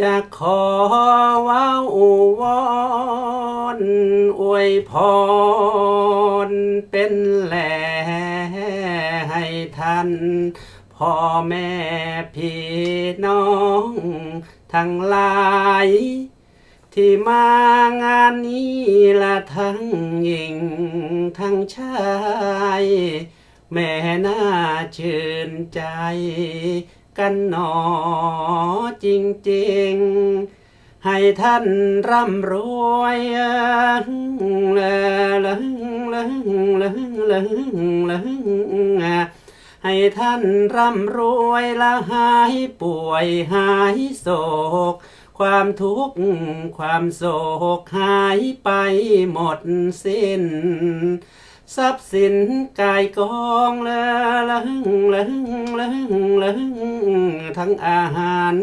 จะขอว้าววอนอวยพรเป็นแหล่ให้ท่านพ่อแม่พี่น้องทั้งหลาย ที่มางานนี้ละทั้งหญิงทั้งชาย แม่น่าชื่นใจ กันหนอจริงๆ ให้ท่านร่ำรวยเละละละละละละให้ท่านร่ำรวยละหายป่วยหายโศก ความทุกข์ความโศกหายไปหมดสิ้น ทรัพย์สินกายกองละละละละละทั้งอาหาร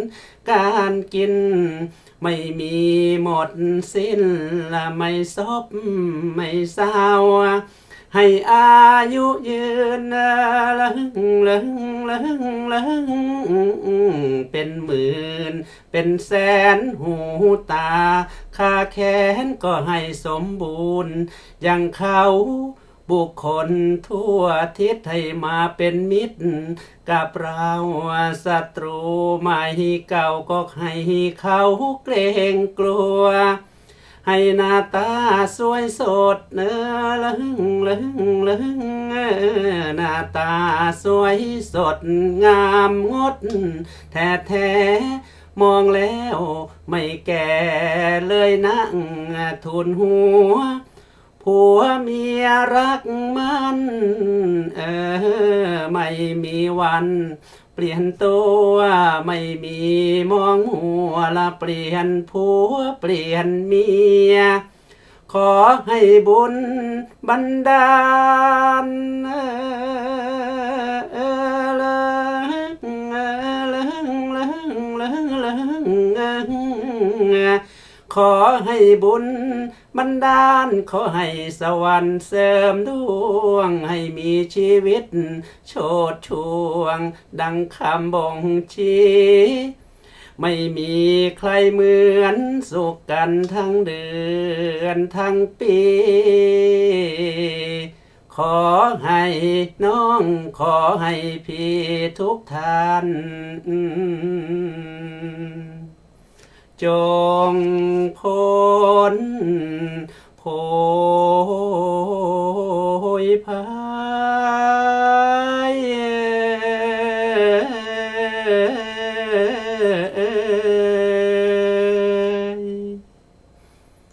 การกิน ไม่มีหมดสิ้นละไม่ซบไม่เศร้าให้อายุยืนละละละละละเป็นหมื่น เป็นแสนหูตาค่าแขนก็ให้สมบูรณ์ อย่างเขา บุคคลทั่วทิศให้มาเป็นมิตร กับเราศัตรูไม่เก่าก็ให้เขาเกรงกลัว ให้หน้าตาสวยสดเนื้อละหึงละหึงละหึงเออหน้าตาสวยสดงามงด แท้แท้มองแล้วไม่แก่เลยนะทุนหัว ผัวเมียรักมันเออไม่มีวัน เปลี่ยนตัวไม่มีมองหัวละเปลี่ยนผัวเปลี่ยนเมีย ขอให้บุญบันดาลเออเออละเออละละละละเออ ขอให้บุญบันดาลขอให้สวรรค์เสริมดวง ให้มีชีวิต โชดช่วง ดังคำบ่งชี้ไม่มีใครเหมือนสุขกันทั้งเดือนทั้งปี ขอให้น้องขอให้พี่ทุกท่าน จงพ้นโพยพาย